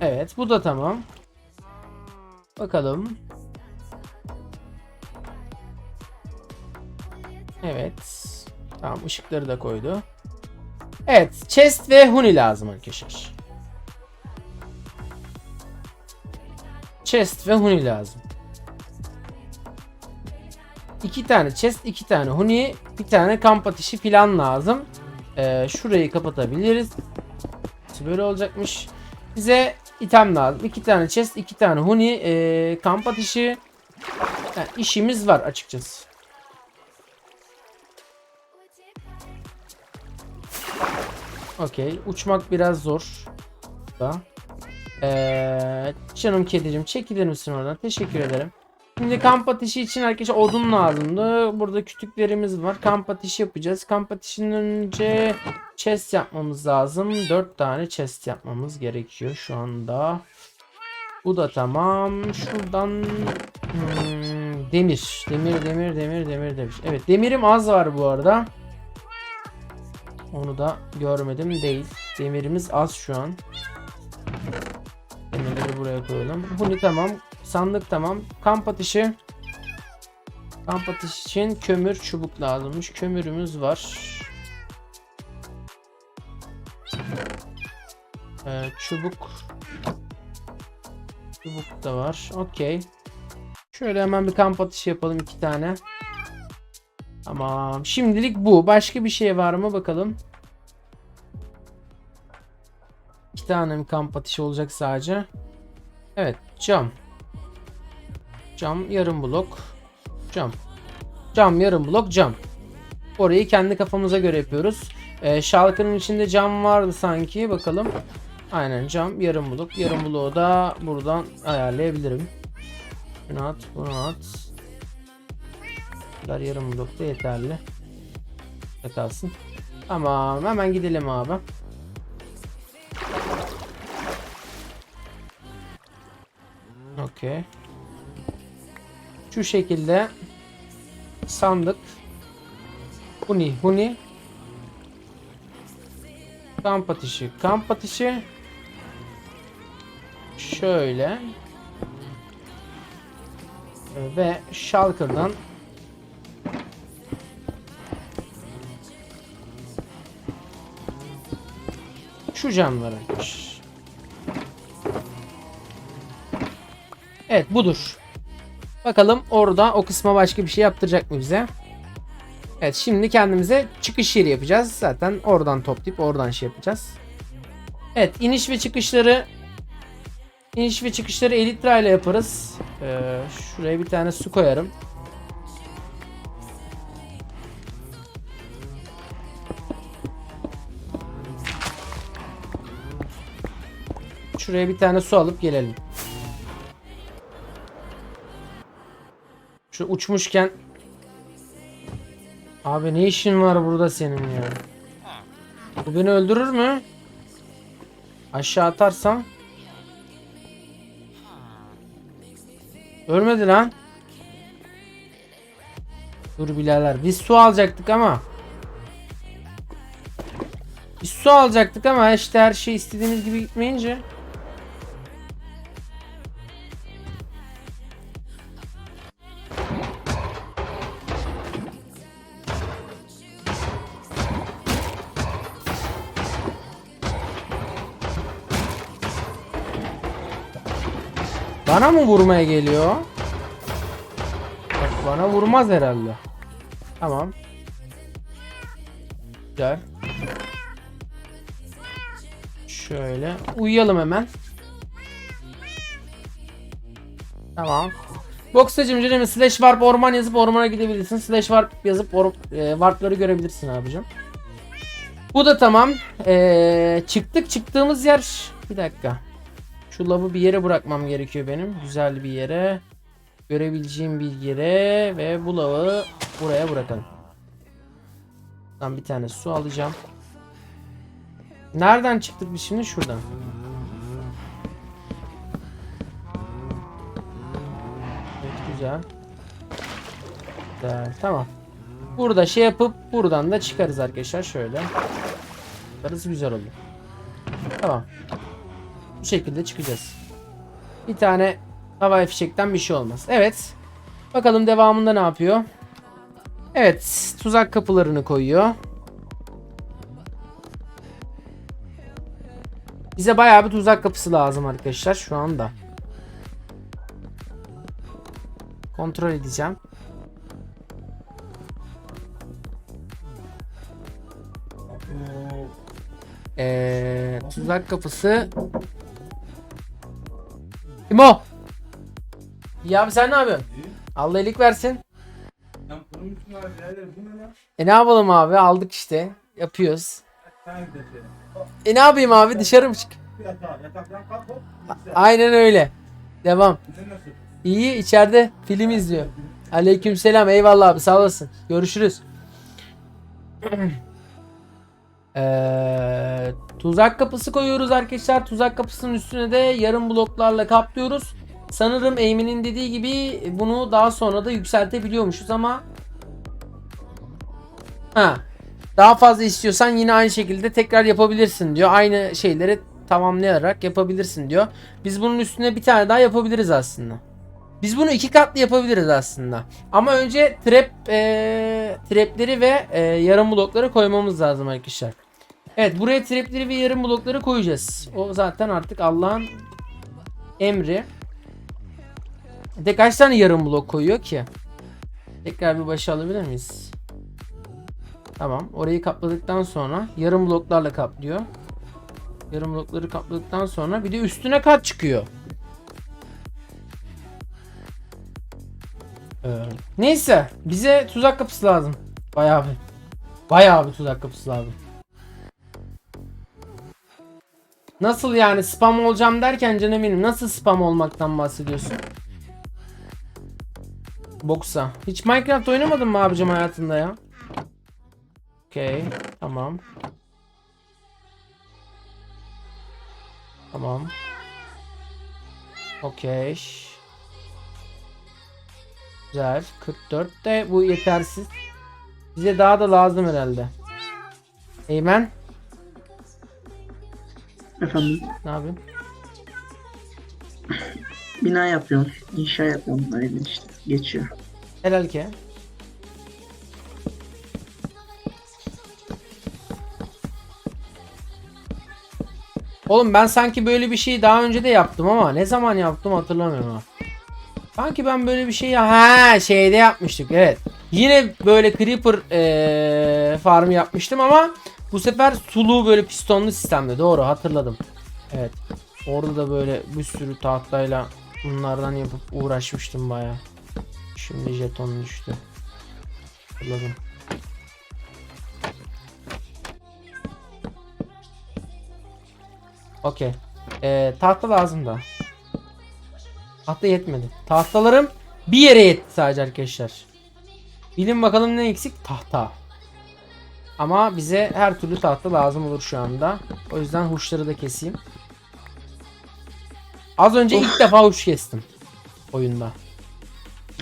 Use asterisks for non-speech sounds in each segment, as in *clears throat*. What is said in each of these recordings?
Evet bu da tamam. Bakalım. Evet. Tamam ışıkları da koydu. Evet chest ve huni lazım arkadaşlar. Chest ve huni lazım. İki tane chest, iki tane huni, bir tane kamp ateşi filan lazım. Ee, şurayı kapatabiliriz. Böyle olacakmış. Bize item lazım. İki tane chest, iki tane huni, ee, kamp ateşi. Yani işimiz var açıkçası. Okey. Uçmak biraz zor. Da. Ee, canım kedicim çekilir misin oradan? Teşekkür ederim. Şimdi kamp ateşi için arkadaşlar odun lazımdı. Burada kütüklerimiz var. Kamp ateşi yapacağız. Kamp ateşinden önce chest yapmamız lazım. 4 tane chest yapmamız gerekiyor şu anda. Bu da tamam. Şuradan hmm, demir. Demir, demir, demir, demir demiş. Evet demirim az var bu arada. Onu da görmedim değil. Demirimiz az şu an. Demirleri buraya koyalım. Bunu tamam. Sandık tamam. Kamp ateşi. Kamp ateşi için kömür çubuk lazımmış. Kömürümüz var. Ee, çubuk. Çubuk da var. Okey. Şöyle hemen bir kamp ateşi yapalım iki tane. Tamam. Şimdilik bu. Başka bir şey var mı bakalım. İki tane mi kamp ateşi olacak sadece? Evet. Cam. Cam yarım blok. Cam. Cam yarım blok cam. Orayı kendi kafamıza göre yapıyoruz. Ee, şalkının içinde cam vardı sanki. Bakalım. Aynen cam yarım blok. Yarım bloğu da buradan ayarlayabilirim. Bunu at. Bunu at. kadar yarım blok da yeterli. Ne kalsın. Tamam hemen gidelim abi. Okey. Şu şekilde sandık. Huni, huni. Kamp ateşi, kamp ateşi. Şöyle. Ve şalkırdan şu camlarıymış. Evet budur. Bakalım orada o kısma başka bir şey yaptıracak mı bize? Evet şimdi kendimize çıkış yeri yapacağız. Zaten oradan toplayıp oradan şey yapacağız. Evet iniş ve çıkışları iniş ve çıkışları elitra ile yaparız. Ee, şuraya bir tane su koyarım. Şuraya bir tane su alıp gelelim. Şu uçmuşken Abi ne işin var burada senin ya? Bu beni öldürür mü? Aşağı atarsam Ölmedi lan. Dur birader. Biz su alacaktık ama. Biz su alacaktık ama işte her şey istediğimiz gibi gitmeyince. Bana mı vurmaya geliyor? Bak bana vurmaz herhalde. Tamam. Güzel. Şöyle uyuyalım hemen. Tamam. Boksacım canım slash warp orman yazıp ormana gidebilirsin. Slash warp yazıp or e, warpları görebilirsin abicim. Bu da tamam. Ee, çıktık çıktığımız yer. Bir dakika. Şu lavı bir yere bırakmam gerekiyor benim. Güzel bir yere. Görebileceğim bir yere. Ve bu lavı buraya bırakalım. Ben bir tane su alacağım. Nereden çıktık biz şimdi? Şuradan. Evet güzel. Güzel. Tamam. Burada şey yapıp buradan da çıkarız arkadaşlar şöyle. Çıkarız güzel olur. Tamam. Bu şekilde çıkacağız. Bir tane havai fişekten bir şey olmaz. Evet. Bakalım devamında ne yapıyor? Evet. Tuzak kapılarını koyuyor. Bize bayağı bir tuzak kapısı lazım arkadaşlar şu anda. Kontrol edeceğim. Ee, tuzak kapısı. Kim o? Ya abi sen ne yapıyorsun? Allah iyilik versin. Sen kurmuşsun abi bu ne lan? E ne yapalım abi aldık işte. Yapıyoruz. Sen şey. E ne yapayım abi dışarı mı çık? Yatağa, yataktan kalk hop. Aynen öyle. Devam. Sen nasıl? İyi içeride film izliyor. Aleykümselam eyvallah abi sağ olasın. Görüşürüz. *clears throat* Ee, tuzak kapısı koyuyoruz arkadaşlar. Tuzak kapısının üstüne de yarım bloklarla kaplıyoruz. Sanırım Emin'in dediği gibi bunu daha sonra da yükseltebiliyormuşuz ama ha daha fazla istiyorsan yine aynı şekilde tekrar yapabilirsin diyor. Aynı şeyleri tamamlayarak yapabilirsin diyor. Biz bunun üstüne bir tane daha yapabiliriz aslında. Biz bunu iki katlı yapabiliriz aslında. Ama önce trap eee, trapleri ve eee, yarım blokları koymamız lazım arkadaşlar. Evet buraya trapleri ve yarım blokları koyacağız. O zaten artık Allah'ın emri. De kaç tane yarım blok koyuyor ki? Tekrar bir başa alabilir miyiz? Tamam. Orayı kapladıktan sonra yarım bloklarla kaplıyor. Yarım blokları kapladıktan sonra bir de üstüne kat çıkıyor. Ee, neyse bize tuzak kapısı lazım. Bayağı bir. Bayağı bir tuzak kapısı lazım. Nasıl yani spam olacağım derken canım benim nasıl spam olmaktan bahsediyorsun? Boksa. Hiç Minecraft oynamadın mı abicim hayatında ya? Okey. Tamam. Tamam. Okey. Güzel. 44 de bu yetersiz. Bize daha da lazım herhalde. Eymen Efendim ne yapıyorsun? bina yapıyorum. inşa yapıyorum. Öyle işte. Geçiyor. Helal ki. Oğlum ben sanki böyle bir şeyi daha önce de yaptım ama ne zaman yaptım hatırlamıyorum ha. Sanki ben böyle bir şey ya ha şeyde yapmıştık evet. Yine böyle creeper eee farm yapmıştım ama bu sefer sulu böyle pistonlu sistemde doğru hatırladım. Evet. Orada da böyle bir sürü tahtayla bunlardan yapıp uğraşmıştım baya. Şimdi jeton düştü. Hatırladım. Okey. Ee, tahta lazım da. Tahta yetmedi. Tahtalarım bir yere yetti sadece arkadaşlar. Bilin bakalım ne eksik? Tahta. Ama bize her türlü tahta lazım olur şu anda. O yüzden huşları da keseyim. Az önce ilk defa huş kestim. Oyunda.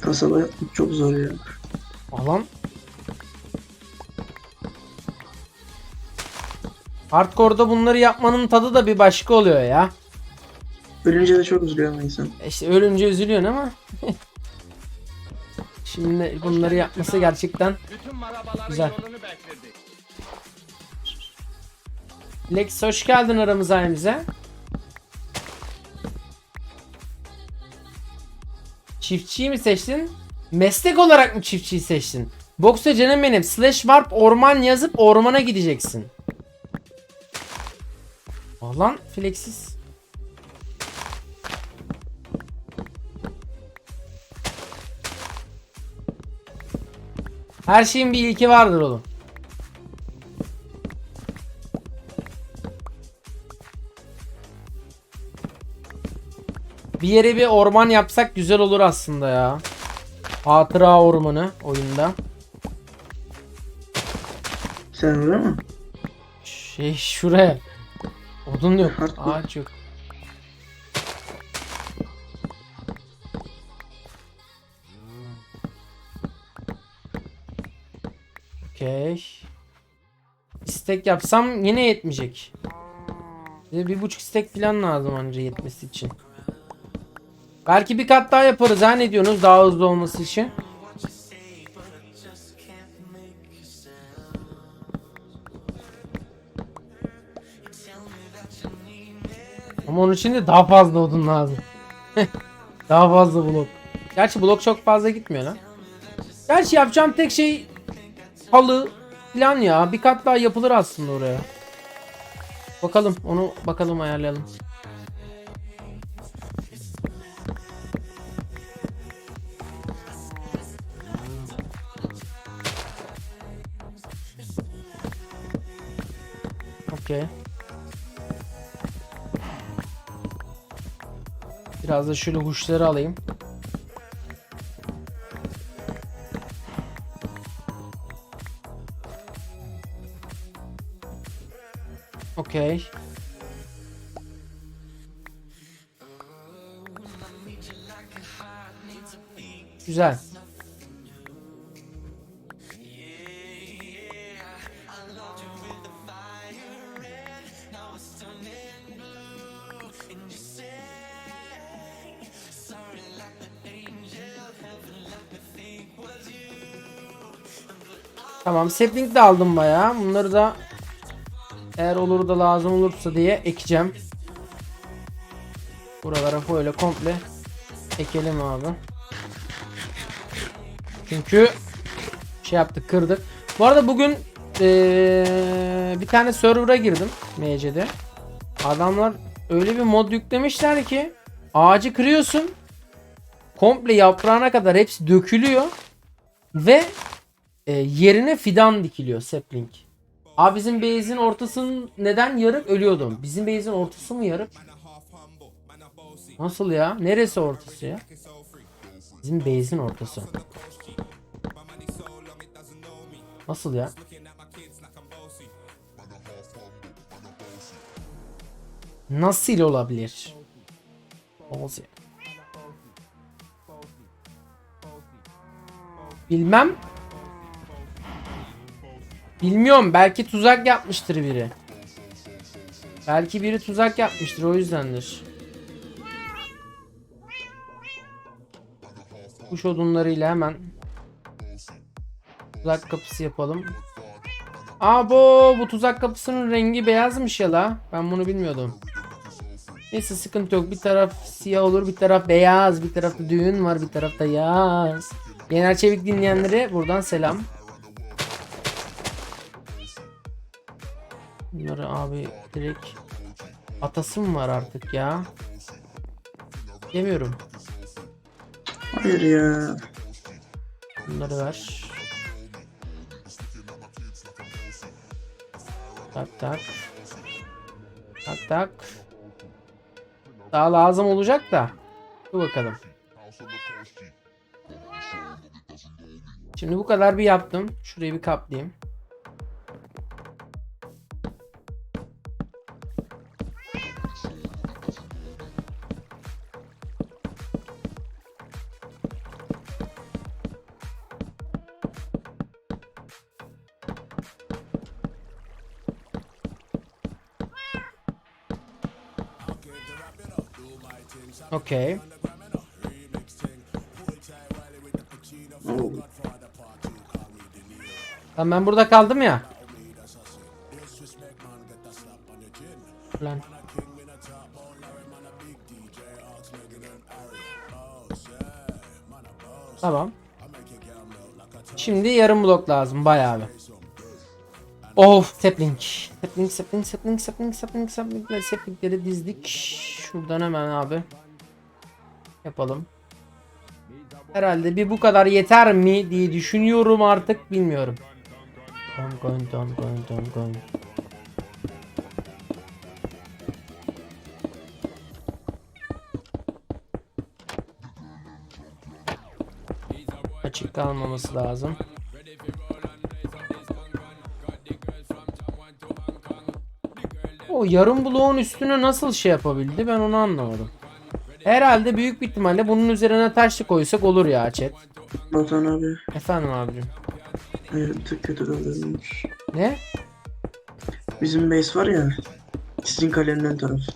Kasaba yapmak çok zor ya. Alan. Hardcore'da bunları yapmanın tadı da bir başka oluyor ya. Ölünce de çok üzülüyor ama insan. E İşte ölünce üzülüyorsun ama. *laughs* Şimdi bunları yapması gerçekten Güzel. Lex hoş geldin aramıza ailemize. Çiftçiyi mi seçtin? Meslek olarak mı çiftçiyi seçtin? Boksa canım benim. Slash warp orman yazıp ormana gideceksin. Ah Lan flexsiz. Her şeyin bir ilki vardır oğlum. Yere bir orman yapsak güzel olur aslında ya. Hatıra ormanı oyunda. Sen öyle mi? Şey şuraya. Odun yok. Ağaç yok. Okey. İstek yapsam yine yetmeyecek. Bir buçuk stek plan lazım anca yetmesi için. Belki bir kat daha yaparız ne diyorsunuz daha hızlı olması için. Ama onun için de daha fazla odun lazım. *laughs* daha fazla blok. Gerçi blok çok fazla gitmiyor lan. Gerçi yapacağım tek şey halı plan ya. Bir kat daha yapılır aslında oraya. Bakalım onu bakalım ayarlayalım. Okey. Biraz da şöyle huşları alayım. Okey. Güzel. Tamam sapling de aldım bayağı. Bunları da eğer olur da lazım olursa diye ekeceğim. Buralara böyle komple ekelim abi. Çünkü şey yaptık kırdık. Bu arada bugün eee, bir tane server'a girdim MC'de. Adamlar öyle bir mod yüklemişler ki ağacı kırıyorsun. Komple yaprağına kadar hepsi dökülüyor. Ve e, yerine fidan dikiliyor sapling. Abi bizim base'in ortasının neden yarık ölüyordum. Bizim base'in ortası mı yarık? Nasıl ya? Neresi ortası ya? Bizim base'in ortası. Nasıl ya? Nasıl olabilir? Olsun. Bilmem. Bilmiyorum. Belki tuzak yapmıştır biri. Belki biri tuzak yapmıştır. O yüzdendir. Kuş odunlarıyla hemen tuzak kapısı yapalım. Abo bu tuzak kapısının rengi beyazmış ya la. Ben bunu bilmiyordum. Neyse sıkıntı yok. Bir taraf siyah olur, bir taraf beyaz, bir tarafta düğün var, bir tarafta yaz. Yener Çevik dinleyenlere buradan selam. Bunları abi direkt atası mı var artık ya? Demiyorum. Hayır ya. Bunları ver. Tak tak. Tak tak. Daha lazım olacak da. Dur bakalım. Şimdi bu kadar bir yaptım. Şurayı bir kaplayayım. Oo. Lan ben burada kaldım ya. Lan. Tamam. Şimdi yarım blok lazım bayağı bir. Of sapling. Sapling sapling sapling sapling sapling sapling saplingleri dizdik. Şuradan hemen abi. Yapalım. Herhalde bir bu kadar yeter mi diye düşünüyorum artık bilmiyorum. Don don don don don don. Açık kalmaması lazım. O yarım bloğun üstüne nasıl şey yapabildi ben onu anlamadım. Herhalde büyük bir ihtimalle bunun üzerine taş da koysak olur ya chat. Batuhan abi. Efendim abicim. Tık kötü davranmış. Ne? Bizim base var ya. Sizin kalenin ön tarafı.